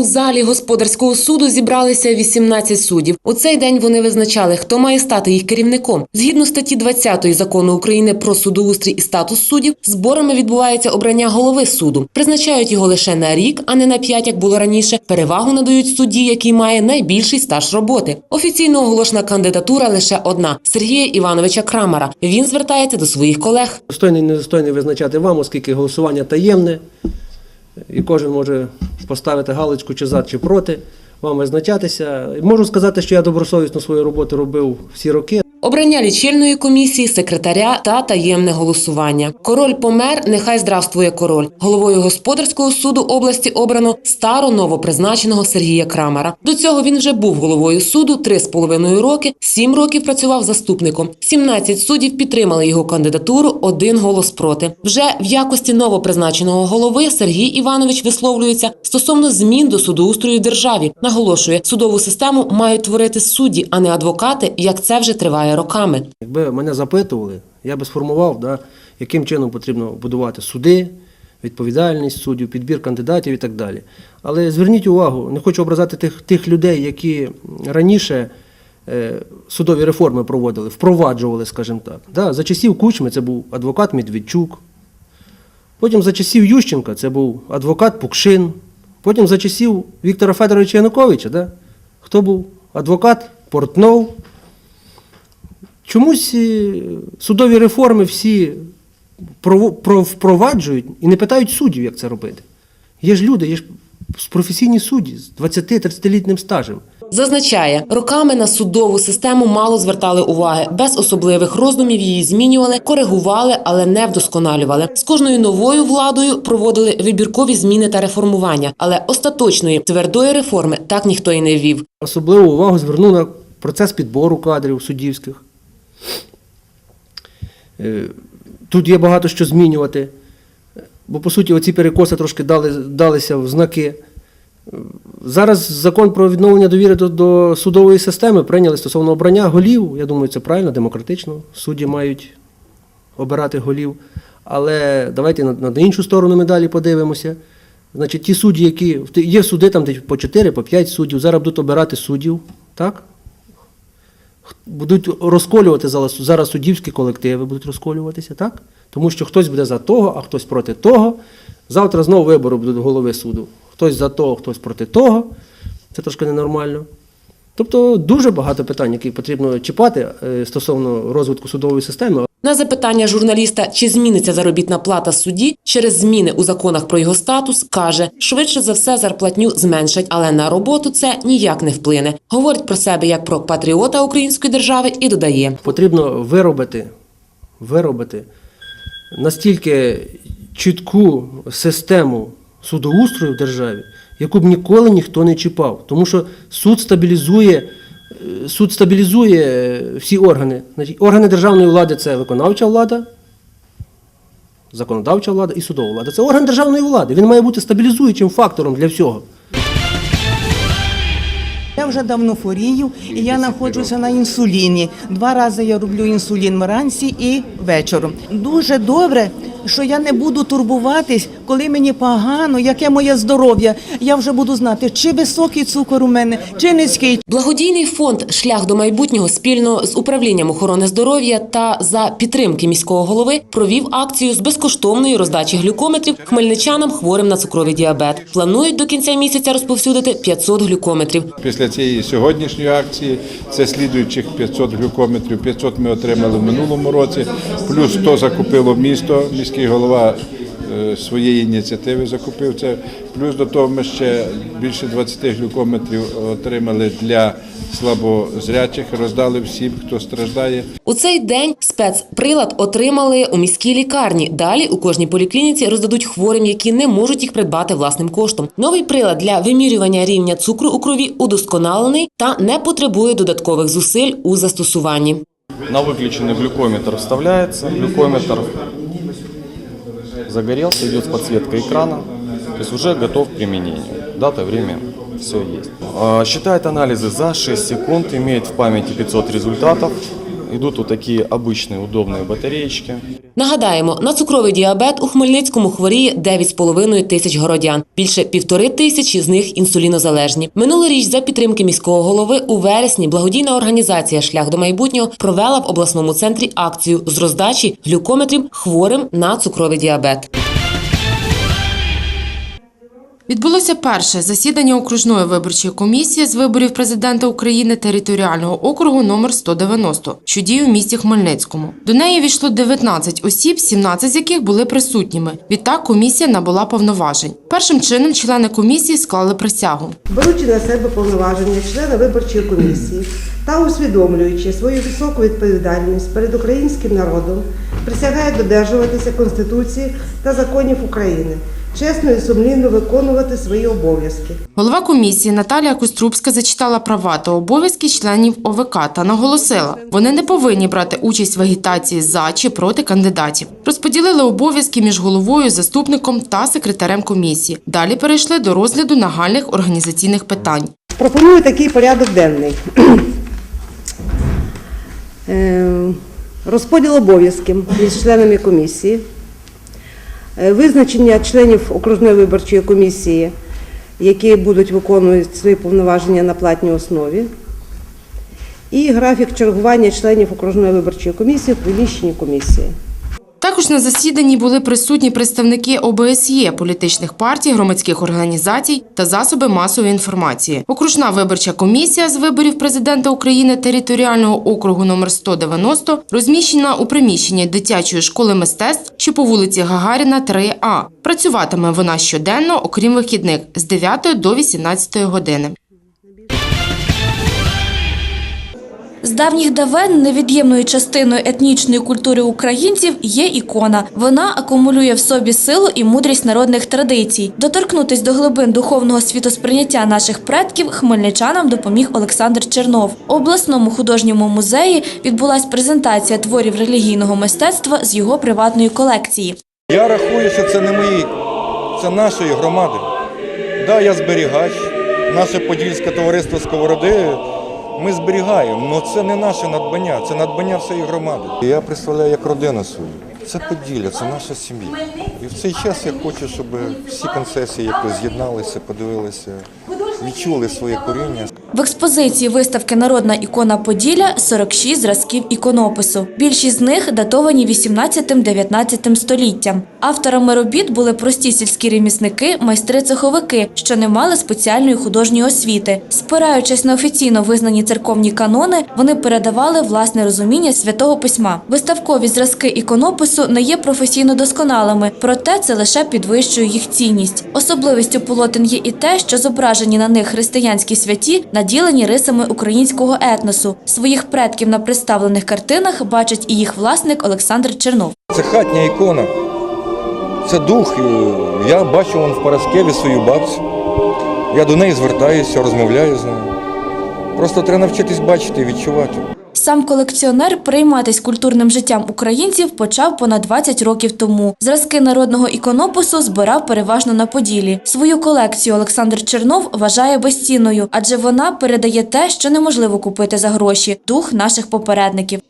У залі господарського суду зібралися 18 суддів. У цей день вони визначали, хто має стати їх керівником. Згідно статті 20 закону України про судоустрій і статус суддів, зборами відбувається обрання голови суду. Призначають його лише на рік, а не на п'ять, як було раніше. Перевагу надають судді, який має найбільший стаж роботи. Офіційно оголошена кандидатура лише одна Сергія Івановича Крамара. Він звертається до своїх колег. Достойний, недостойний визначати вам, оскільки голосування таємне, і кожен може поставити галочку чи за, чи проти, вам визначатися. Можу сказати, що я добросовісно свою роботу робив всі роки. Обрання лічильної комісії, секретаря та таємне голосування. Король помер, нехай здравствує король. Головою господарського суду області обрано старо новопризначеного Сергія Крамера. До цього він вже був головою суду три з половиною роки, сім років працював заступником. 17 суддів підтримали його кандидатуру, один голос проти. Вже в якості новопризначеного голови Сергій Іванович висловлюється стосовно змін до судоустрою державі. Наголошує, судову систему мають творити судді, а не адвокати, як це вже триває роками. Якби мене запитували, я би сформував, да, яким чином потрібно будувати суди, відповідальність суддів, підбір кандидатів і так далі. Але зверніть увагу, не хочу образати тих, тих людей, які раніше е, судові реформи проводили, впроваджували, скажімо так. Да, за часів Кучми це був адвокат Медведчук, потім за часів Ющенка це був адвокат Пукшин, потім за часів Віктора Федоровича Януковича, да, хто був адвокат Портнов. Чомусь е, судові реформи всі впроваджують і не питають суддів, як це робити. Є ж люди, є ж професійні судді з 20-30-літнім стажем. Зазначає, роками на судову систему мало звертали уваги, без особливих роздумів її змінювали, коригували, але не вдосконалювали. З кожною новою владою проводили вибіркові зміни та реформування, але остаточної твердої реформи так ніхто і не ввів. Особливу увагу звернув на процес підбору кадрів суддівських. Е, Тут є багато що змінювати, бо по суті оці перекоси трошки дали, далися в знаки. Е, Зараз закон про відновлення довіри до, до судової системи прийняли стосовно обрання голів. Я думаю, це правильно, демократично. Судді мають обирати голів. Але давайте на, на іншу сторону медалі подивимося. Значить, ті судді, які є суди там де по 4, по 5 суддів, зараз будуть обирати суддів, так? Будуть розколювати зараз, зараз суддівські колективи, будуть розколюватися, так? Тому що хтось буде за того, а хтось проти того. Завтра знову вибори будуть голови суду. Хтось за того, хтось проти того. Це трошки ненормально. Тобто дуже багато питань, які потрібно чіпати е, стосовно розвитку судової системи. На запитання журналіста, чи зміниться заробітна плата судді через зміни у законах про його статус, каже, швидше за все зарплатню зменшать, але на роботу це ніяк не вплине. Говорить про себе як про патріота української держави і додає. потрібно виробити, виробити настільки чітку систему судоустрою в державі, яку б ніколи ніхто не чіпав. Тому що суд стабілізує, суд стабілізує всі органи. Органи державної влади це виконавча влада, законодавча влада і судова влада. Це орган державної влади. Він має бути стабілізуючим фактором для всього. Я вже давно хворію і я знаходжуся на інсуліні. Два рази я роблю інсулін вранці і вечором. Дуже добре, що я не буду турбуватись, коли мені погано, яке моє здоров'я. Я вже буду знати, чи високий цукор у мене, чи низький. Благодійний фонд Шлях до майбутнього спільно з управлінням охорони здоров'я та за підтримки міського голови провів акцію з безкоштовної роздачі глюкометрів хмельничанам хворим на цукровий діабет. Планують до кінця місяця розповсюдити 500 глюкометрів. Після цієї сьогоднішньої акції це слідуючих 500 глюкометрів. 500 ми отримали в минулому році, плюс 100 закупило місто, міський голова е, своєї ініціативи закупив це. Плюс до того ми ще більше 20 глюкометрів отримали для слабозрячих, роздали всім, хто страждає. У цей день спецприлад отримали у міській лікарні. Далі у кожній поліклініці роздадуть хворим, які не можуть їх придбати власним коштом. Новий прилад для вимірювання рівня цукру у крові удосконалений та не потребує додаткових зусиль у застосуванні. На выключенный глюкометр вставляется, глюкометр загорелся, идет подсветка экрана, то есть уже готов к применению. Дата, время, все есть. Считает анализы за 6 секунд, имеет в памяти 500 результатов, Идут вот такие обычные удобные батареечки. Нагадаємо, на цукровий діабет у Хмельницькому хворіє 9,5 тисяч городян. Більше півтори тисячі з них інсулінозалежні. Минулоріч за підтримки міського голови у вересні благодійна організація Шлях до майбутнього провела в обласному центрі акцію з роздачі глюкометрів хворим на цукровий діабет. Відбулося перше засідання окружної виборчої комісії з виборів президента України територіального округу номер 190, що діє в місті Хмельницькому. До неї війшло 19 осіб, 17 з яких були присутніми. Відтак комісія набула повноважень. Першим чином члени комісії склали присягу. беручи на себе повноваження члена виборчої комісії та усвідомлюючи свою високу відповідальність перед українським народом, присягає додержуватися Конституції та законів України, чесно і сумлінно виконувати свої обов'язки. Голова комісії Наталія Кострубська зачитала права та обов'язки членів ОВК та наголосила, вони не повинні брати участь в агітації за чи проти кандидатів. Розподілили обов'язки між головою, заступником та секретарем комісії. Далі перейшли до розгляду нагальних організаційних питань. Пропоную такий порядок денний. Е, Розподіл обов'язків між членами комісії, визначення членів окружної виборчої комісії, які будуть виконувати свої повноваження на платній основі, і графік чергування членів окружної виборчої комісії в приміщенні комісії. Також на засіданні були присутні представники ОБСЄ, політичних партій, громадських організацій та засоби масової інформації. Окружна виборча комісія з виборів президента України територіального округу номер 190 розміщена у приміщенні дитячої школи мистецтв, що по вулиці Гагаріна 3А. Працюватиме вона щоденно, окрім вихідних, з 9 до 18 години. З давніх давен невід'ємною частиною етнічної культури українців є ікона. Вона акумулює в собі силу і мудрість народних традицій. Доторкнутись до глибин духовного світосприйняття наших предків хмельничанам допоміг Олександр Чернов. У обласному художньому музеї відбулась презентація творів релігійного мистецтва з його приватної колекції. Я рахую, що це не мої, це нашої громади. Да, я зберігач, наше подільське товариство Сковороди. Ми зберігаємо, але це не наше надбання, це надбання всієї громади. Я представляю як родину свою. Це Поділля, це наша сім'я. І в цей час я хочу, щоб всі концесії якось з'єдналися, подивилися, відчули своє коріння. В експозиції виставки Народна ікона Поділля 46 зразків іконопису. Більшість з них датовані 18-19 століттям. Авторами робіт були прості сільські ремісники, майстри-цеховики, що не мали спеціальної художньої освіти. Спираючись на офіційно визнані церковні канони, вони передавали власне розуміння святого письма. Виставкові зразки іконопису не є професійно досконалими, проте це лише підвищує їх цінність. Особливістю полотен є і те, що зображені на них християнські святі наділені рисами українського етносу. Своїх предків на представлених картинах бачить і їх власник Олександр Чернов. Це хатня ікона. Це дух. Я бачу вон в Параскеві свою бабцю. Я до неї звертаюся, розмовляю з нею. Просто треба навчитись бачити і відчувати. Сам колекціонер прийматись культурним життям українців почав понад 20 років тому. Зразки народного іконопису збирав переважно на Поділі. Свою колекцію Олександр Чернов вважає безцінною, адже вона передає те, що неможливо купити за гроші дух наших попередників.